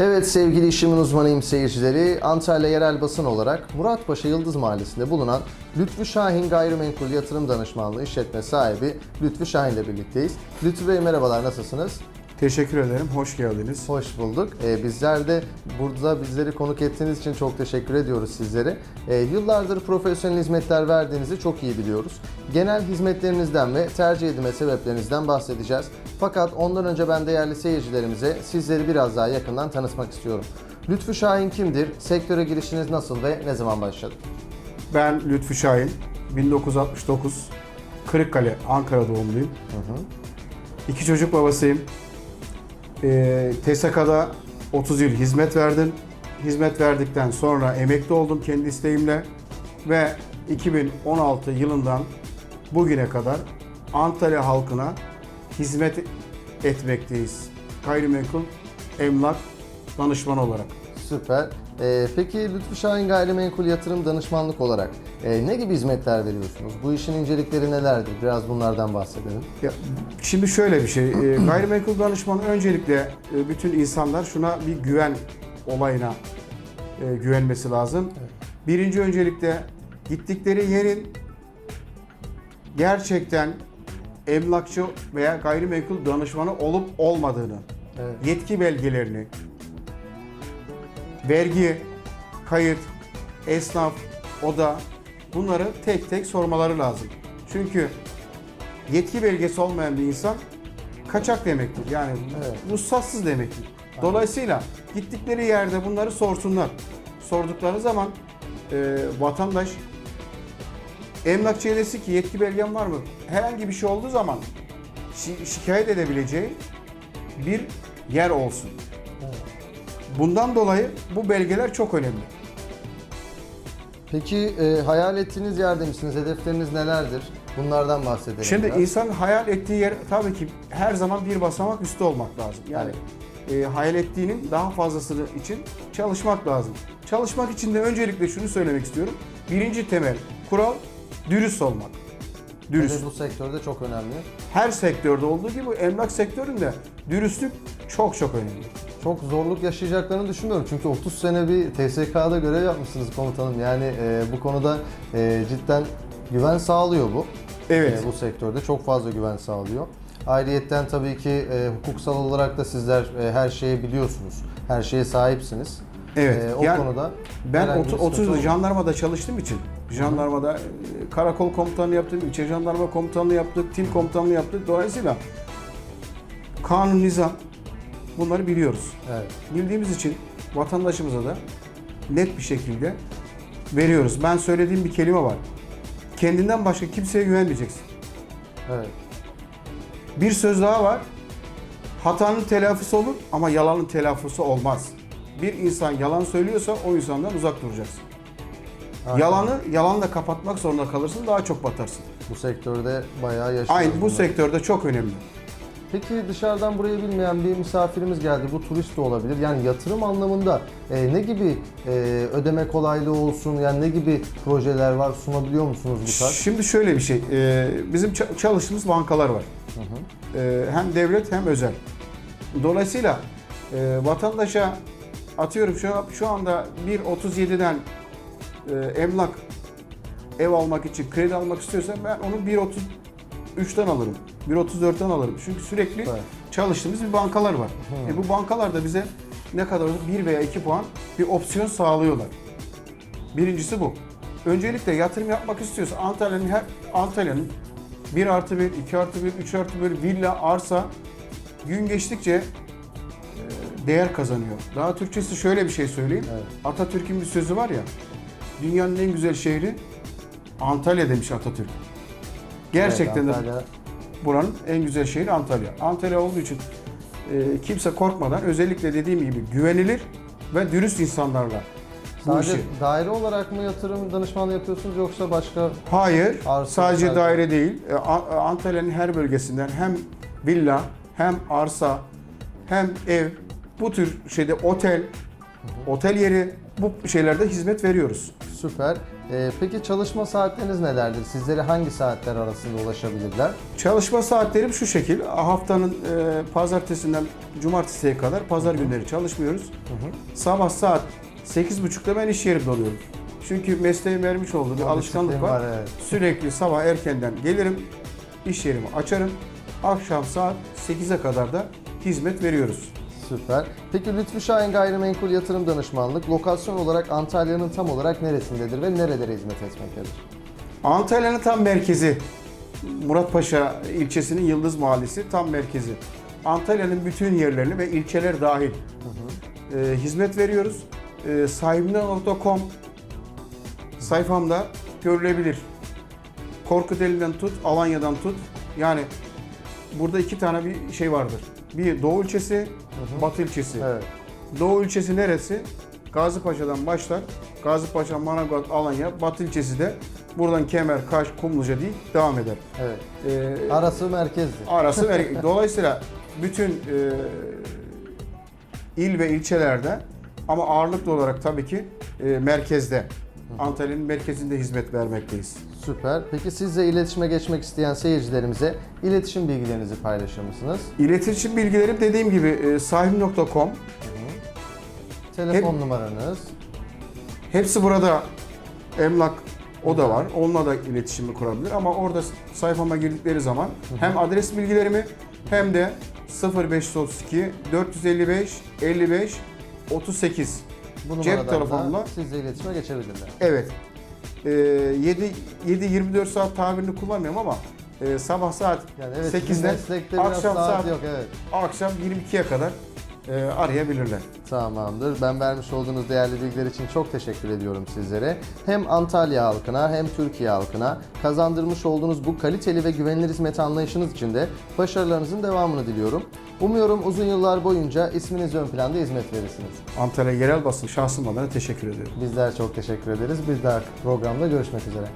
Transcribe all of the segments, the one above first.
Evet sevgili işimin uzmanıyım seyircileri. Antalya yerel basın olarak Muratpaşa Yıldız Mahallesi'nde bulunan Lütfü Şahin Gayrimenkul Yatırım Danışmanlığı işletme sahibi Lütfü Şahin ile birlikteyiz. Lütfü Bey merhabalar nasılsınız? Teşekkür ederim. Hoş geldiniz. Hoş bulduk. Ee, bizler de burada bizleri konuk ettiğiniz için çok teşekkür ediyoruz sizlere. Ee, yıllardır profesyonel hizmetler verdiğinizi çok iyi biliyoruz. Genel hizmetlerinizden ve tercih edilme sebeplerinizden bahsedeceğiz. Fakat ondan önce ben değerli seyircilerimize sizleri biraz daha yakından tanıtmak istiyorum. Lütfü Şahin kimdir? Sektöre girişiniz nasıl ve ne zaman başladı? Ben Lütfü Şahin. 1969 Kırıkkale, Ankara doğumluyum. İki çocuk babasıyım. Ee, TSK'da 30 yıl hizmet verdim. Hizmet verdikten sonra emekli oldum kendi isteğimle. Ve 2016 yılından bugüne kadar Antalya halkına hizmet etmekteyiz. Gayrimenkul emlak danışmanı olarak. Süper. Ee, peki Lütfü Şahin Gayrimenkul Yatırım Danışmanlık olarak e, ne gibi hizmetler veriyorsunuz? Bu işin incelikleri nelerdir? Biraz bunlardan bahsedelim. Ya, şimdi şöyle bir şey, e, gayrimenkul danışmanı öncelikle e, bütün insanlar şuna bir güven olayına e, güvenmesi lazım. Birinci öncelikle gittikleri yerin gerçekten emlakçı veya gayrimenkul danışmanı olup olmadığını, Evet. yetki belgelerini, vergi, kayıt, esnaf, oda bunları tek tek sormaları lazım. Çünkü yetki belgesi olmayan bir insan kaçak demektir. Yani Evet. ruhsatsız demektir. Dolayısıyla gittikleri yerde bunları sorsunlar. Sordukları zaman e, vatandaş emlakçıya desin ki yetki belgen var mı? Herhangi bir şey olduğu zaman şi- şikayet edebileceği bir yer olsun. Bundan dolayı bu belgeler çok önemli. Peki e, hayal ettiğiniz yerde misiniz? Hedefleriniz nelerdir? Bunlardan bahsedelim. Şimdi biraz. insan hayal ettiği yer tabii ki her zaman bir basamak üstte olmak lazım. Yani e, hayal ettiğinin daha fazlasını için çalışmak lazım. Çalışmak için de öncelikle şunu söylemek istiyorum. Birinci temel kural dürüst olmak. Dürüst. Tabii bu sektörde çok önemli. Her sektörde olduğu gibi emlak sektöründe dürüstlük çok çok önemli. Çok zorluk yaşayacaklarını düşünmüyorum. Çünkü 30 sene bir TSK'da görev yapmışsınız komutanım. Yani e, bu konuda e, cidden güven sağlıyor bu. Evet. E, bu sektörde çok fazla güven sağlıyor. Ayrıyetten tabii ki e, hukuksal olarak da sizler e, her şeyi biliyorsunuz. Her şeye sahipsiniz. Evet, E, o yani konuda Ben herhangi bir 30, sıkıntı 30 yıl jandarmada çalıştığım için jandarmada e, karakol komutanlığı yaptım, ilçe jandarma komutanlığı yaptık, tim komutanlığı yaptık. Dolayısıyla kanun, nizam bunları biliyoruz. Evet. Bildiğimiz için vatandaşımıza da net bir şekilde veriyoruz. Ben söylediğim bir kelime var. Kendinden başka kimseye güvenmeyeceksin. Evet. Bir söz daha var. Hatanın telafisi olur ama yalanın telafisi olmaz. Bir insan yalan söylüyorsa o insandan uzak duracaksın. Aynen. Yalanı yalanla kapatmak zorunda kalırsın daha çok batarsın. Bu sektörde bayağı yaşıyoruz. Aynı bu bunları. sektörde çok önemli. Peki dışarıdan buraya bilmeyen bir misafirimiz geldi. Bu turist de olabilir. Yani yatırım anlamında e, ne gibi e, ödeme kolaylığı olsun? Yani ne gibi projeler var? Sunabiliyor musunuz bu tarz? Şimdi şöyle bir şey. e, Bizim ça- çalıştığımız bankalar var. E, Hem devlet hem özel. Dolayısıyla e, vatandaşa atıyorum şu, şu anda 1.37'den e, emlak ev almak için kredi almak istiyorsa ben onu 1.33'ten alırım. 1.34'ten alırım. Çünkü sürekli Evet. çalıştığımız bir bankalar var. E, bu bankalar da bize ne kadar olur? 1 veya 2 puan bir opsiyon sağlıyorlar. Birincisi bu. Öncelikle yatırım yapmak istiyorsa Antalya'nın her Antalya'nın 1 artı 1, 2 artı 1, 3 artı 1 villa, arsa gün geçtikçe e, değer kazanıyor. Daha Türkçesi şöyle bir şey söyleyeyim. Evet. Atatürk'ün bir sözü var ya. Dünyanın en güzel şehri Antalya demiş Atatürk. Gerçekten Evet, de Antalya buranın en güzel şehri Antalya. Antalya olduğu için e, kimse korkmadan özellikle dediğim gibi güvenilir ve dürüst insanlarla Sadece işi. daire olarak mı yatırım danışmanlığı yapıyorsunuz yoksa başka Hayır, Arsa sadece güzel. daire değil. E, Antalya'nın her bölgesinden hem villa, hem arsa, hem ev, bu tür şeyde otel, otel yeri bu şeylerde hizmet veriyoruz. Süper. Ee, peki çalışma saatleriniz nelerdir? Sizlere hangi saatler arasında ulaşabilirler? Çalışma saatlerim şu şekil. Haftanın e, pazartesinden cumartesiye kadar pazar günleri çalışmıyoruz. Sabah saat 8.30'da ben iş yerimde oluyorum. Çünkü mesleğin vermiş olduğu bir alışkanlık var. var, evet. Sürekli sabah erkenden gelirim, iş yerimi açarım. Akşam saat 8'e kadar da hizmet veriyoruz. Süper. Peki Lütfü Şahin Gayrimenkul Yatırım Danışmanlık lokasyon olarak Antalya'nın tam olarak neresindedir ve nerelere hizmet etmektedir? Antalya'nın tam merkezi. Muratpaşa ilçesinin Yıldız Mahallesi tam merkezi. Antalya'nın bütün yerlerini ve ilçeler dahil e, hizmet veriyoruz. E, sahibinden.com sayfamda görülebilir. Korkuteli'den tut, Alanya'dan tut. Yani burada iki tane bir şey vardır. Bir Doğu ilçesi, Batı ilçesi. Evet. Doğu ilçesi neresi? Gazipaşa'dan başlar. Gazipaşa, Manavgat, Alanya, Batı ilçesi de buradan Kemer, Kaş, Kumluca değil devam eder. Evet. Ee, Arası merkezdir. arası mer- Dolayısıyla bütün e, il ve ilçelerde ama ağırlıklı olarak tabii ki e, merkezde. Antalya'nın merkezinde hizmet vermekteyiz. Süper. Peki sizle iletişime geçmek isteyen seyircilerimize iletişim bilgilerinizi paylaşır mısınız? İletişim bilgilerim dediğim gibi e, sahim.com Telefon Hep- numaranız. Hepsi burada emlak o da var. Onunla da iletişimi kurabilir ama orada sayfama girdikleri zaman hem adres bilgilerimi hem de 0532 455 55 38 Bu Cep telefonla- sizle iletişime geçebilirler. Evet. Ee, 7 7 24 saat tabirini kullanmıyorum ama e, sabah saat Yani evet sizin 8'den meslekte biraz akşam saat, saat yok evet. akşam 22'ye kadar e, arayabilirler. Tamamdır. Ben vermiş olduğunuz değerli bilgiler için çok teşekkür ediyorum sizlere. Hem Antalya halkına hem Türkiye halkına kazandırmış olduğunuz bu kaliteli ve güvenilir hizmet anlayışınız için de başarılarınızın devamını diliyorum. Umuyorum uzun yıllar boyunca isminiz ön planda hizmet verirsiniz. Antalya Yerel Basın şahsım adına teşekkür ediyorum. Bizler çok teşekkür ederiz. Bir dahaki programda görüşmek üzere.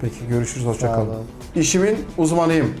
Peki görüşürüz. Hoşça Sağ kalın. olun. İşimin uzmanıyım.